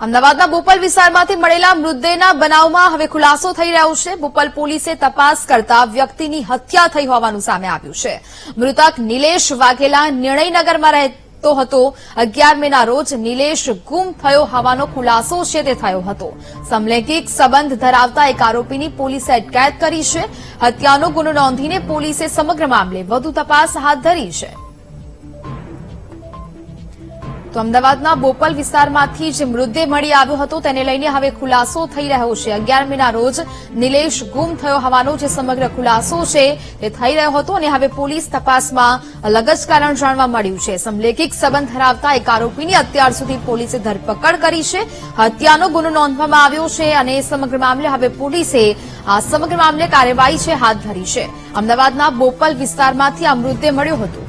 અમદાવાદના બોપલ વિસ્તારમાંથી મળેલા મૃતદેહના બનાવમાં હવે ખુલાસો થઈ રહ્યો છે. બોપલ પોલીસે તપાસ કરતા વ્યક્તિની હત્યા થઈ હોવાનું સામે આવ્યું છે. મૃતક નિલેશ વાઘેલા નિર્ણયનગરમાં રહેતો હતો. અગિયાર મેના રોજ નિલેશ ગુમ થયો હોવાનો ખુલાસો છે તે થયો હતો. સમલૈંગિક સંબંધ ધરાવતા એક આરોપીની પોલીસે અટકાયત કરી છે. હત્યાનો ગુનો નોંધીને પોલીસે સમગ્ર મામલે વધુ તપાસ હાથ ધરી છે. તો અમદાવાદના બોપલ વિસ્તારમાંથી જે મૃતદેહ મળી આવ્યો હતો તેને લઈને હવે ખુલાસો થઈ રહ્યો છે. અગિયારમીના રોજ નિલેશ ગુમ થયો હોવાનો જે સમગ્ર ખુલાસો છે તે થઈ રહ્યો હતો અને હવે પોલીસ તપાસમાં અલગ જ કારણ જાણવા મળ્યું છે. સમલેખિક સંબંધ ધરાવતા એક આરોપીની અત્યાર સુધી પોલીસે ધરપકડ કરી છે. હત્યાનો ગુનો નોંધવામાં આવ્યો છે અને સમગ્ર મામલે હવે પોલીસે આ સમગ્ર મામલે કાર્યવાહી છે, હાથ ધરી છે. અમદાવાદના બોપલ વિસ્તારમાંથી આ મૃતદેહ મળ્યો હતો.